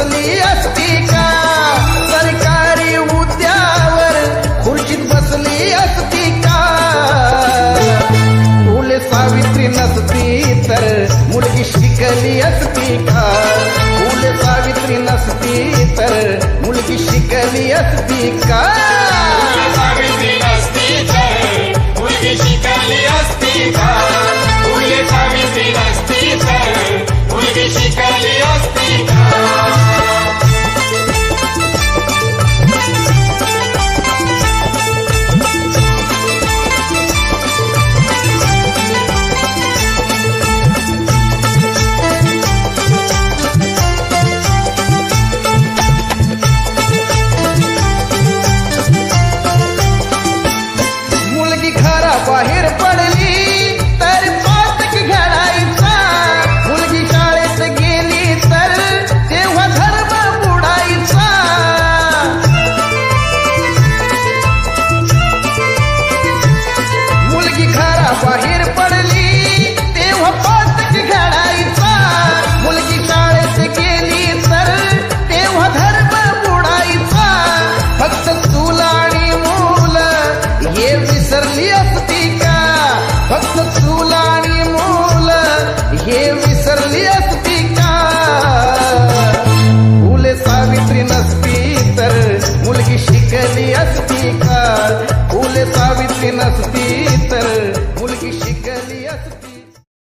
बसली असती का? सरकारी उद्यावर खुर्चीत बसली असती का? फुले सावित्री नसती तर मुलगी शिकली असती का? फुले सावित्री नसती तर मुलगी शिकली असती का? मुलगी घरा बाहेर पडली तर पातक मुलगी शाळेत गेली तर तेव्हा धर्म बुडायचा. मुलगी घरा बाहेर हे विसरली असती का? फुले सावित्री नसती तर मुलगी शिकली असती का? फुले सावित्री नसती तर मुलगी शिक